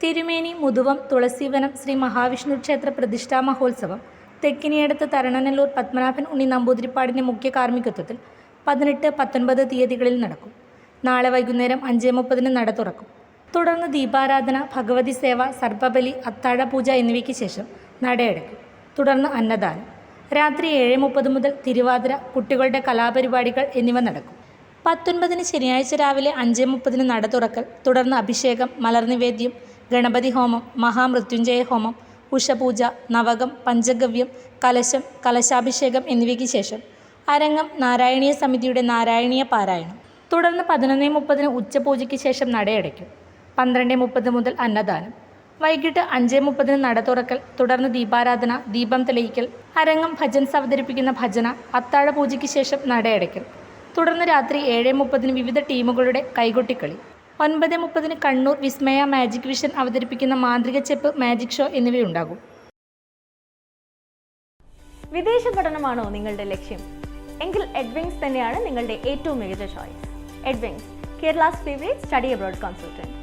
തിരുമേനി മുതുവം തുളസീവനം ശ്രീ മഹാവിഷ്ണു ക്ഷേത്ര പ്രതിഷ്ഠാ മഹോത്സവം തെക്കിനിയടുത്ത് തരണനെല്ലൂർ പത്മനാഭൻ ഉണ്ണി നമ്പൂതിരിപ്പാടിന്റെ മുഖ്യ കാർമ്മികത്വത്തിൽ പതിനെട്ട് പത്തൊൻപത് തീയതികളിൽ നടക്കും. നാളെ വൈകുന്നേരം അഞ്ചേ മുപ്പതിന് നട തുറക്കും. തുടർന്ന് ദീപാരാധന ഭഗവതി സേവ സർപ്പബലി അത്താഴ പൂജ എന്നിവയ്ക്ക് ശേഷം നടയടക്കും. തുടർന്ന് അന്നദാനം. രാത്രി ഏഴ് മുപ്പത് മുതൽ തിരുവാതിര കുട്ടികളുടെ കലാപരിപാടികൾ എന്നിവ നടക്കും. പത്തൊൻപതിന് ശനിയാഴ്ച രാവിലെ അഞ്ച് മുപ്പതിന് നട തുറക്കൽ തുടർന്ന് അഭിഷേകം മലർനിവേദ്യം ഗണപതി ഹോമം മഹാമൃത്യുഞ്ജയ ഹോമം ഉഷപൂജ നവകം പഞ്ചഗവ്യം കലശം കലശാഭിഷേകം എന്നിവയ്ക്ക് ശേഷം അരങ്ങം നാരായണീയ സമിതിയുടെ നാരായണീയ പാരായണം. തുടർന്ന് പതിനൊന്ന് മുപ്പതിന് ഉച്ചപൂജയ്ക്ക് ശേഷം നടയടയ്ക്കും. പന്ത്രണ്ട് മുപ്പത് മുതൽ അന്നദാനം. വൈകിട്ട് അഞ്ച് മുപ്പതിന് നട തുറക്കൽ തുടർന്ന് ദീപാരാധന ദീപം തെളിയിക്കൽ അരങ്ങം ഭജൻ അവതരിപ്പിക്കുന്ന ഭജന അത്താഴ പൂജയ്ക്ക് ശേഷം നടയടയ്ക്കൽ. തുടർന്ന് രാത്രി ഏഴ് മുപ്പതിന് വിവിധ ടീമുകളുടെ കൈകൊട്ടിക്കളി. ഒൻപത് മുപ്പതിന് കണ്ണൂർ വിസ്മയ മാജിക് വിഷൻ അവതരിപ്പിക്കുന്ന മാന്ത്രിക ചെപ്പ് മാജിക് ഷോ എന്നിവയുണ്ടാകും. വിദേശ പഠനമാണോ നിങ്ങളുടെ ലക്ഷ്യം? എങ്കിൽ എഡ്വിങ്സ് തന്നെയാണ് നിങ്ങളുടെ ഏറ്റവും മികച്ച choice. Edwings Kerala's favourite study abroad consultant